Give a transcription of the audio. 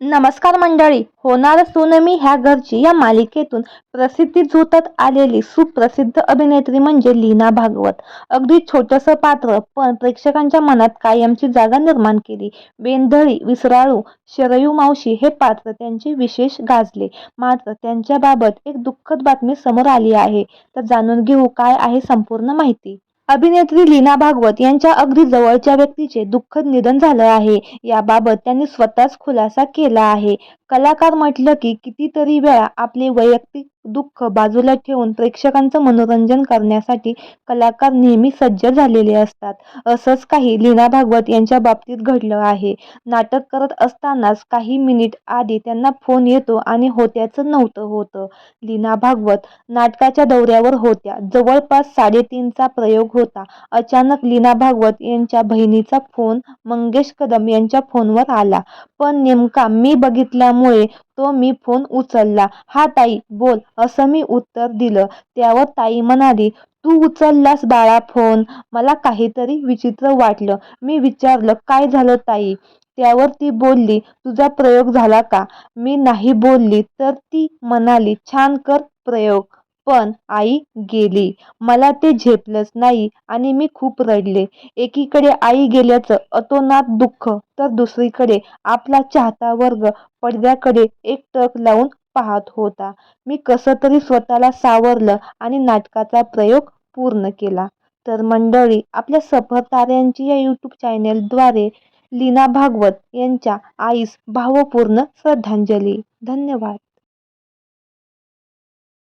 नमस्कार मंडळी होणार सोनमी ह्या घरची या मालिकेतून प्रसिद्धी झोतात आलेली सुप्रसिद्ध अभिनेत्री म्हणजे लीना भागवत. अगदी छोटंसं पात्र पण प्रेक्षकांच्या मनात कायमची जागा निर्माण केली. बेंधळी विसराळू शरयू मावशी हे पात्र त्यांचे विशेष गाजले. मात्र त्यांच्याबाबत एक दुःखद बातमी समोर आली आहे. तर जाणून घेऊ काय आहे संपूर्ण माहिती. अभिनेत्री लीना भागवत यांच्या अगदी जवळच्या व्यक्तीचे दुःखद निधन झालं आहे. याबाबत त्यांनी स्वतःच खुलासा केला आहे. कलाकार म्हटलं की कितीतरी वेळा आपले वैयक्तिक दुःख बाजूला ठेवून प्रेक्षकांचं मनोरंजन करण्यासाठी कलाकार नेहमी सज्ज झालेले असतात. असंच काही लीना भागवत यांच्या बाबतीत घडलं आहे. नाटक करत असतानाच काही मिनिट आधी त्यांना फोन येतो आणि होत्याचं नव्हतं होतं. लीना भागवत नाटकाच्या दौऱ्यावर होत्या. जवळपास साडेतीनचा प्रयोग होता. अचानक लीना भागवत यांच्या बहिणीचा फोन मंगेश कदम यांच्या फोनवर आला. पण नेमका मी त्यामुळे तो मी फोन उचलला. हा ताई बोल. असं मी उत्तर दिलं. त्यावर ताई म्हणाली तू उचललास बाळा फोन. मला काहीतरी विचित्र वाटलं. मी विचारलं काय झालं ताई? त्यावर ती बोलली तुझा प्रयोग झाला का? मी नाही बोलली तर ती म्हणाली छान कर प्रयोग. पण आई गेली. मला ते झेपलंच नाही आणि मी खूप रडले. एकीकडे आई गेल्याचं अतोनात दुःख तर दुसरीकडे आपला चाहता वर्ग पडद्याकडे एक टक लावून पाहत होता. मी कसं तरी स्वतःला सावरलं आणि नाटकाचा प्रयोग पूर्ण केला. तर मंडळी आपल्या सफर ताऱ्यांची या यूट्यूब चॅनेलद्वारे लीना भागवत यांच्या आईस भावपूर्ण श्रद्धांजली. धन्यवाद.